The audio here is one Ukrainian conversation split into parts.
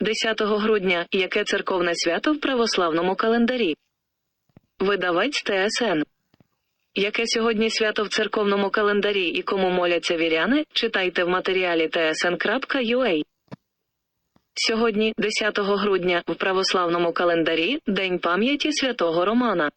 10 грудня яке церковне свято в православному календарі? Видавець ТСН. Яке сьогодні свято в церковному календарі і кому моляться віряни, читайте в матеріалі tsn.ua. Сьогодні, 10 грудня, в православному календарі День пам'яті святого Романа.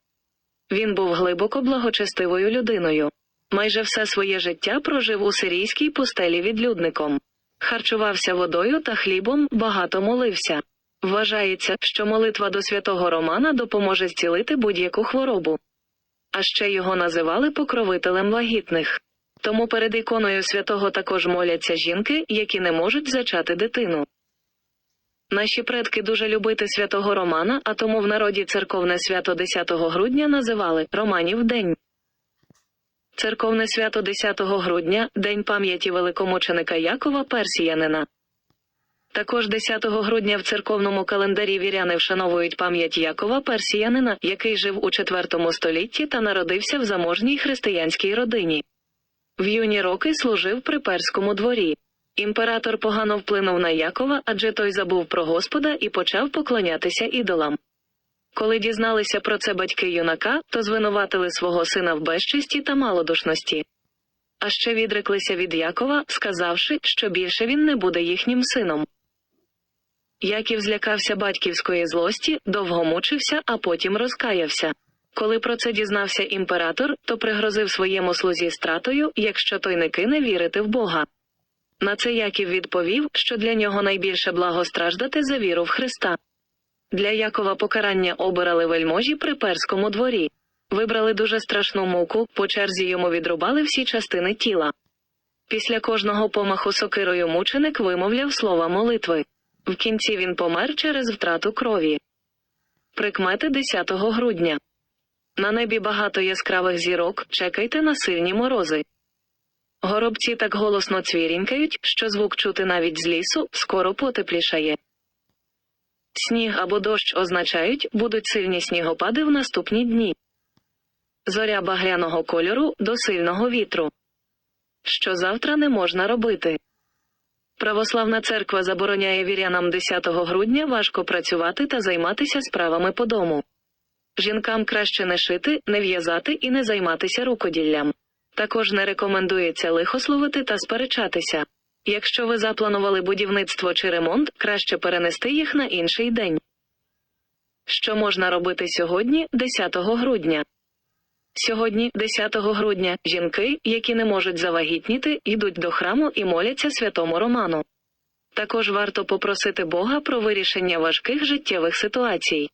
Він був глибоко благочестивою людиною. Майже все своє життя прожив у сирійській пустелі відлюдником. Харчувався водою та хлібом, багато молився. Вважається, що молитва до святого Романа допоможе зцілити будь-яку хворобу. А ще його називали покровителем вагітних. Тому перед іконою святого також моляться жінки, які не можуть зачати дитину. Наші предки дуже любити святого Романа, а тому в народі церковне свято 10 грудня називали Романів День. Церковне свято 10 грудня День пам'яті великомученика Якова Персіянина. Також 10 грудня в церковному календарі віряни вшановують пам'ять Якова Персіянина, який жив у IV столітті та народився в заможній християнській родині. В юні роки служив при перському дворі. Імператор погано вплинув на Якова, адже той забув про Господа і почав поклонятися ідолам. Коли дізналися про це батьки юнака, то звинуватили свого сина в безчесті та малодушності. А ще відреклися від Якова, сказавши, що більше він не буде їхнім сином. Яків злякався батьківської злості, довго мучився, а потім розкаявся. Коли про це дізнався імператор, то пригрозив своєму слузі стратою, якщо той не кине вірити в Бога. На це Яків відповів, що для нього найбільше благо страждати за віру в Христа. Для Якова покарання обирали вельможі при перському дворі. Вибрали дуже страшну муку, по черзі йому відрубали всі частини тіла. Після кожного помаху сокирою мученик вимовляв слова молитви. В кінці він помер через втрату крові. Прикмети 10 грудня. На небі багато яскравих зірок, чекайте на сильні морози. Горобці так голосно цвірінькають, що звук чути навіть з лісу, скоро потеплішає. Сніг або дощ означають, будуть сильні снігопади в наступні дні. Зоря багряного кольору до сильного вітру. Що завтра не можна робити. Православна церква забороняє вірянам 10 грудня важко працювати та займатися справами по дому. Жінкам краще не шити, не в'язати і не займатися рукоділлям. Також не рекомендується лихословити та сперечатися. Якщо ви запланували будівництво чи ремонт, краще перенести їх на інший день. Що можна робити сьогодні, 10 грудня? Сьогодні, 10 грудня, жінки, які не можуть завагітніти, йдуть до храму і моляться святому Роману. Також варто попросити Бога про вирішення важких життєвих ситуацій.